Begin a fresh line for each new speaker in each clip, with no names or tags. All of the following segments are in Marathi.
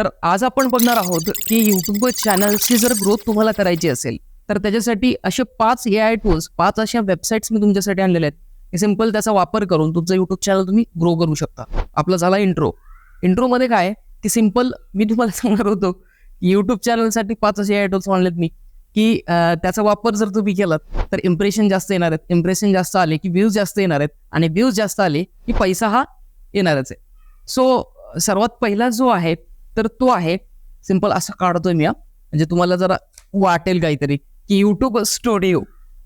तर आज आपण बघणार आहोत की युट्यूब चॅनलची जर ग्रोथ तुम्हाला करायची असेल तर त्याच्यासाठी असे पाच ए आय टूल्स पाच अशा वेबसाईट्स मी तुमच्यासाठी आणलेल्या आहेत. सिंपल त्याचा वापर करून तुमचं युट्यूब चॅनल तुम्ही ग्रो करू शकता. आपला झाला इंट्रो इंट्रोमध्ये काय की सिंपल मी तुम्हाला सांगणार होतो युट्यूब चॅनलसाठी पाच असे ए आय टूल्स आणलेत मी की त्याचा वापर जर तुम्ही केलात तर इम्प्रेशन जास्त येणार आहेत. इम्प्रेशन जास्त आले की व्ह्यूज जास्त येणार आहेत आणि व्ह्यूज जास्त आले की पैसा हा येणारच आहे. सो सर्वात पहिला जो आहे तर तो आहे. सिंपल असं काढतोय मी म्हणजे तुम्हाला जरा वाटेल काहीतरी. की युट्यूब स्टुडिओ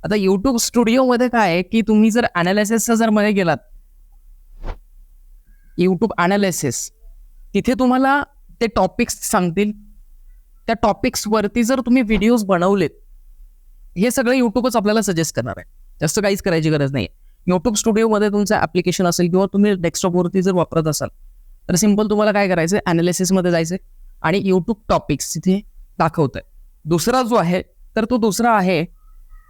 आता युट्यूब स्टुडिओमध्ये काय आहे की तुम्ही जर अनालिसिसचा जर मध्ये गेलात युट्यूब अनालिसिस तिथे तुम्हाला ते टॉपिक्स सांगतील. त्या टॉपिक्स वरती जर तुम्ही व्हिडिओज बनवलेत हे सगळं युट्यूबच आपल्याला सजेस्ट करणार आहे. जास्त काहीच करायची गरज नाही युट्यूब स्टुडिओमध्ये तुमचं ॲप्लिकेशन असेल किंवा तुम्ही डेस्कटॉपवरती जर वापरत असाल तर सिंपल तुम्हाला काय करायचं आहे ॲनालिसिसमध्ये जायचं आणि यूट्यूब टॉपिक्स तिथे दाखवत आहे दुसरा जो आहे तर तो दुसरा आहे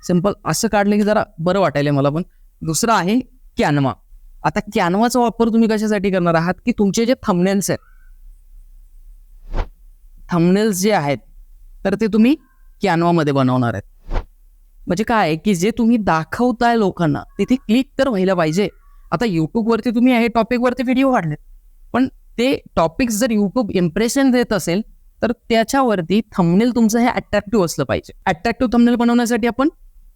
सिंपल असं काढलं की जरा बरं वाटायला मला पण. दुसरा आहे कॅनवा. आता कॅनवाचा वापर तुम्ही कशासाठी करणार आहात? की तुमचे जे थंबनेल्स आहेत थंबनेल्स जे आहेत तर ते तुम्ही कॅनवामध्ये बनवणार आहेत. म्हणजे काय आहे की जे तुम्ही दाखवताय लोकांना तिथे क्लिक तर व्हायला पाहिजे. आता युट्यूबवरती तुम्ही हे टॉपिकवरती व्हिडिओ काढलेत. पण ते टॉपिक्स जर युट्यूब इम्प्रेशन देत असेल तर त्याच्यावरती थंबनेल तुमचं हे अट्रॅक्टिव्ह असलं पाहिजे. अट्रॅक्टिव्ह थंबनेल बनवण्यासाठी आपण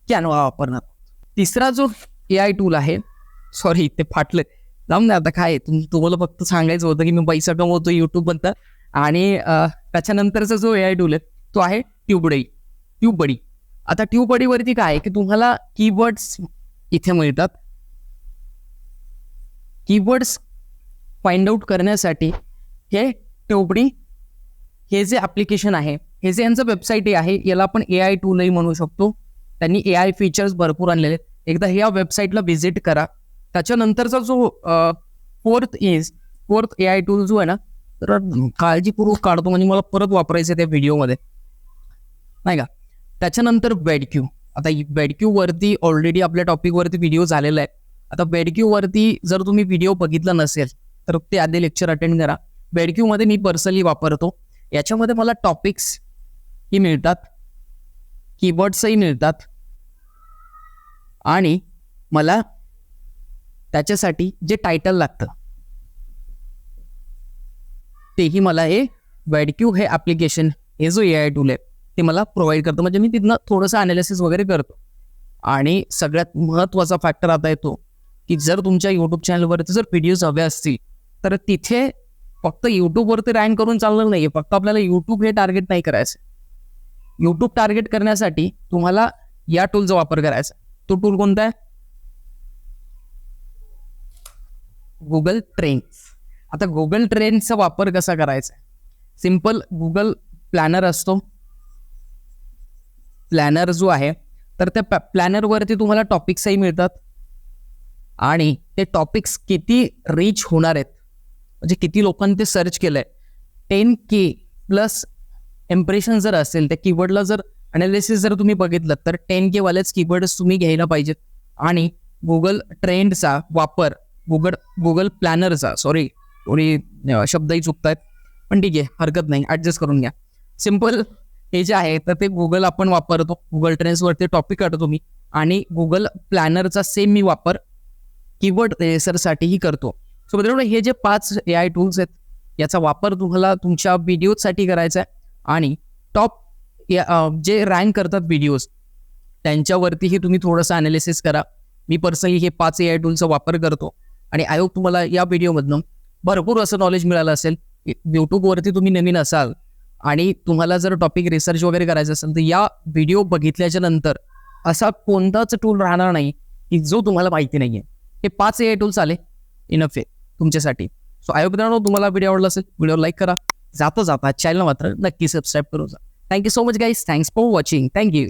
कॅनवा वापरणार तिसरा जो ए आय टूल आहे सॉरी ते फाटलं जाऊन ना आता काय तुम्हाला फक्त सांगायचं होतं की मी पैसा कमवतो युट्यूबबद्दल आणि त्याच्यानंतरचा जो ए आय टूल आहे तो आहे ट्यूबडी ट्यूबडी आता ट्यूबडीवरती काय आहे की तुम्हाला कीवर्ड्स इथे मिळतात. कीवर्ड्स फाइंड आउट करण्यासाठी हे टोपडी हे जे ॲप्लिकेशन आहे हे जे यांचं वेबसाईट आहे याला आपण ए आय टूलही म्हणू शकतो. त्यांनी ए आय फीचर्स भरपूर आणलेले आहेत. एकदा ह्या वेबसाईटला व्हिजिट करा. त्याच्यानंतरचा जो fourth is fourth A I tool जो आहे ना तर काळजीपूर्वक काढतो. म्हणजे मला परत वापरायचं आहे त्या व्हिडिओमध्ये नाही का? त्याच्यानंतर बेडक्यू आता बेडक्यू वरती ऑलरेडी आपल्या टॉपिकवरती व्हिडिओ झालेला आहे. आता बेडक्यू वरती जर तुम्ही व्हिडिओ बघितला नसेल तर ते आधी लेक्चर अटेंड करा. बेडक्यूमध्ये मी पर्सनली वापरतो. याच्यामध्ये मला टॉपिक्स ही मिळतात. कीबोर्ड्सही मिळतात. आणि मला त्याच्यासाठी जे टायटल लागतं तेही मला हे वेडक्यू हे ॲप्लिकेशन हे जो ए आय टूल आहे ते मला प्रोव्हाइड करतं. म्हणजे मी तिथनं थोडंसं अनालिसिस वगैरे करतो. आणि सगळ्यात महत्त्वाचा फॅक्टर आता येतो की जर तुमच्या यूट्यूब चॅनलवरती जर व्हिडिओज हवे असतील तर तिथे फक्त युट्यूबवरती रँक करून चालणार नाही फक्त आपल्याला यूट्यूब हे टार्गेट नाही करायचं. युट्यूब टार्गेट करण्यासाठी तुम्हाला या टूलचा वापर करायचा. तो टूल कोणता आहे? गुगल ट्रेंड्स आता गुगल ट्रेंड्सचा वापर कसा करायचा? सिंपल गुगल प्लॅनर असतो. प्लॅनर जो आहे तर त्या प्लॅनरवरती तुम्हाला टॉपिक्सही मिळतात. आणि ते टॉपिक्स किती रीच होणार आहेत म्हणजे किती लोकांनी ते सर्च केलंय. टेन के प्लस इम्प्रेशन जर असेल त्या कीवर्डला जर अनालिसिस जर तुम्ही बघितलं तर टेन के वालेच कीवर्ड्स तुम्ही घ्यायला पाहिजेत. आणि गुगल ट्रेंडचा वापर गुगल गुगल प्लॅनरचा सॉरी थोडी शब्दही चुकतायत पण ठीक आहे हरकत नाही ॲडजस्ट करून घ्या. सिंपल हे जे आहे तर ते गुगल आपण वापरतो गुगल ट्रेंड्सवरती टॉपिक काढतो मी आणि गुगल प्लॅनरचा सेम मी वापर कीवर्ड रेसरसाठीही करतो. सो मित्रांनो हे जे पाच ए आय टूल्स आहेत याचा वापर तुम्हाला तुमच्या व्हिडिओसाठी करायचा आहे. आणि टॉप जे रँक करतात व्हिडिओज त्यांच्यावरतीही तुम्ही थोडंसं अनालिसिस करा. मी पर्सनली हे पाच ए आय टूलचा वापर करतो. आणि आय होप तुम्हाला या व्हिडिओमधनं भरपूर असं नॉलेज मिळालं असेल. यूट्यूबवरती तुम्ही नवीन असाल आणि तुम्हाला जर टॉपिक रिसर्च वगैरे करायचं असेल तर या व्हिडिओ बघितल्याच्या नंतर असा कोणताच टूल राहणार नाही की जो तुम्हाला माहिती नाही आहे हे पाच ए आय टूल्स आले. इनफ आहे. तुमच्यासाठी. सो आय मित्रांनो तुम्हाला व्हिडिओ आवडला असेल व्हिडिओ लाईक करा. जाता जाता चॅनल मात्र नक्की सबस्क्राईब करू जा. Thank you so much guys thanks for watching thank you